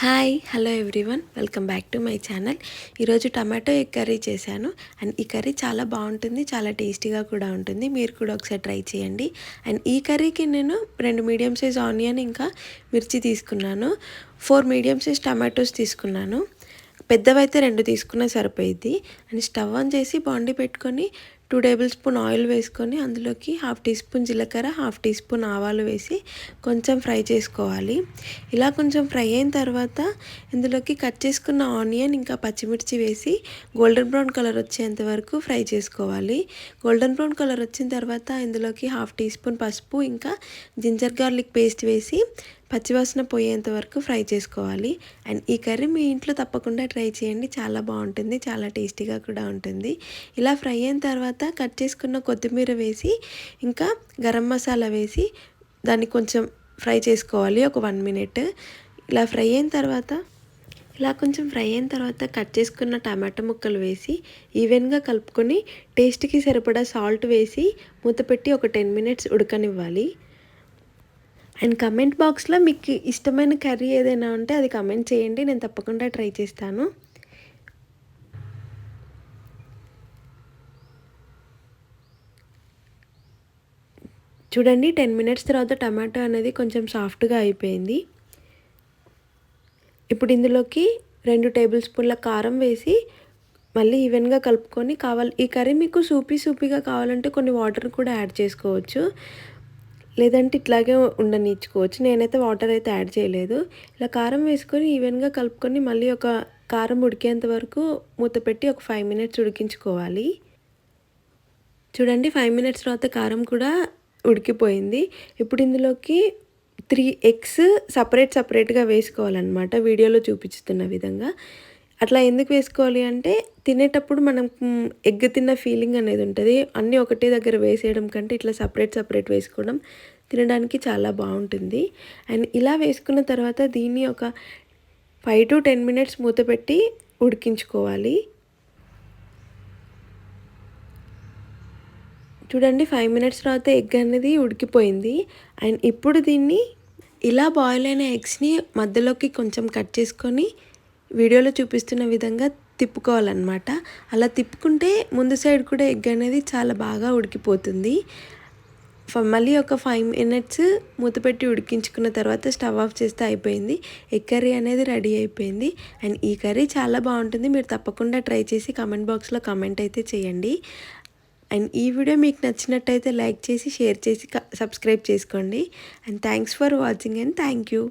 Hi hello everyone. Welcome back to my channel. ఈరోజు tomato egg curry చేశాను. And ఈ curry చాలా బాగుంటుంది చాలా టేస్టీగా కూడా ఉంటుంది. మీరు కూడా ఒకసారి ట్రై చేయండి. అండ్ ఈ కర్రీకి నేను రెండు మీడియం సైజ్ ఆనియన్ ఇంకా మిర్చి తీసుకున్నాను. ఫోర్ మీడియం సైజ్ టమాటోస్ తీసుకున్నాను. పెద్దవైతే రెండు తీసుకున్నా సరిపోయిద్ది. అండ్ స్టవ్ ఆన్ చేసి బాండి పెట్టుకొని టూ టేబుల్ స్పూన్ ఆయిల్ వేసుకొని అందులోకి హాఫ్ టీ స్పూన్ జీలకర్ర హాఫ్ టీ స్పూన్ ఆవాలు వేసి కొంచెం ఫ్రై చేసుకోవాలి. ఇలా కొంచెం ఫ్రై అయిన తర్వాత ఇందులోకి కట్ చేసుకున్న ఆనియన్ ఇంకా పచ్చిమిర్చి వేసి గోల్డెన్ బ్రౌన్ కలర్ వచ్చేంత వరకు ఫ్రై చేసుకోవాలి. గోల్డెన్ బ్రౌన్ కలర్ వచ్చిన తర్వాత ఇందులోకి హాఫ్ టీ స్పూన్ పసుపు ఇంకా జింజర్ గార్లిక్ పేస్ట్ వేసి పచ్చివాసన పోయేంత వరకు ఫ్రై చేసుకోవాలి. అండ్ ఈ కర్రీ మీ ఇంట్లో తప్పకుండా ట్రై చేయండి. చాలా బాగుంటుంది. చాలా టేస్టీగా కూడా ఉంటుంది. ఇలా ఫ్రై అయిన తర్వాత కట్ చేసుకున్న కొత్తిమీర వేసి ఇంకా గరం మసాలా వేసి దాన్ని కొంచెం ఫ్రై చేసుకోవాలి. ఒక వన్ మినిట్. ఇలా ఫ్రై అయిన తర్వాత ఇలా కొంచెం ఫ్రై అయిన తర్వాత కట్ చేసుకున్న టమాటా ముక్కలు వేసి ఈవెన్గా కలుపుకొని టేస్ట్కి సరిపడా సాల్ట్ వేసి మూత పెట్టి ఒక టెన్ మినిట్స్ ఉడకనివ్వాలి. అండ్ కమెంట్ బాక్స్లో మీకు ఇష్టమైన కర్రీ ఏదైనా ఉంటే అది కమెంట్ చేయండి నేను తప్పకుండా ట్రై చేస్తాను. చూడండి టెన్ మినిట్స్ తర్వాత టమాటో అనేది కొంచెం సాఫ్ట్గా అయిపోయింది. ఇప్పుడు ఇందులోకి రెండు టేబుల్ స్పూన్ల కారం వేసి మళ్ళీ ఈవెన్గా కలుపుకొని కావాలి ఈ కర్రీ మీకు సూపీ సూపీగా కావాలంటే కొన్ని వాటర్ కూడా యాడ్ చేసుకోవచ్చు. లేదంటే ఇట్లాగే ఉండనిచ్చుకోవచ్చు. నేనైతే వాటర్ అయితే యాడ్ చేయలేదు. ఇలా కారం వేసుకొని ఈవెన్గా కలుపుకొని మళ్ళీ ఒక కారం ఉడికేంత వరకు మూత పెట్టి ఒక ఫైవ్ మినిట్స్ ఉడికించుకోవాలి. చూడండి ఫైవ్ మినిట్స్ తర్వాత కారం కూడా ఉడికిపోయింది. ఇప్పుడు ఇందులోకి త్రీ ఎగ్స్ సపరేట్ సపరేట్గా వేసుకోవాలన్నమాట. వీడియోలో చూపిస్తున్న విధంగా. అట్లా ఎందుకు వేసుకోవాలి అంటే తినేటప్పుడు మనం ఎగ్ తిన్న ఫీలింగ్ అనేది ఉంటుంది. అన్నీ ఒకటే దగ్గర వేసేయడం కంటే ఇట్లా సపరేట్ సపరేట్ వేసుకోవడం తినడానికి చాలా బాగుంటుంది. అండ్ ఇలా వేసుకున్న తర్వాత దీన్ని ఒక ఫైవ్ టు టెన్ మినిట్స్ మూత పెట్టి ఉడికించుకోవాలి. చూడండి ఫైవ్ మినిట్స్ తర్వాత ఎగ్ అనేది ఉడికిపోయింది. అండ్ ఇప్పుడు దీన్ని ఇలా బాయిల్ అయిన ఎగ్స్ని మధ్యలోకి కొంచెం కట్ చేసుకొని వీడియోలో చూపిస్తున్న విధంగా తిప్పుకోవాలన్నమాట. అలా తిప్పుకుంటే ముందు సైడ్ కూడా ఎగ్ అనేది చాలా బాగా ఉడికిపోతుంది. మళ్ళీ ఒక ఫైవ్ మినిట్స్ మూతపెట్టి ఉడికించుకున్న తర్వాత స్టవ్ ఆఫ్ చేస్తే అయిపోయింది. ఎగ్ కర్రీ అనేది రెడీ అయిపోయింది. అండ్ ఈ కర్రీ చాలా బాగుంటుంది. మీరు తప్పకుండా ట్రై చేసి కమెంట్ బాక్స్లో కమెంట్ అయితే చేయండి. అండ్ ఈ వీడియో మీకు నచ్చినట్టయితే లైక్ చేసి షేర్ చేసి సబ్స్క్రైబ్ చేసుకోండి. And thanks for watching and thank you.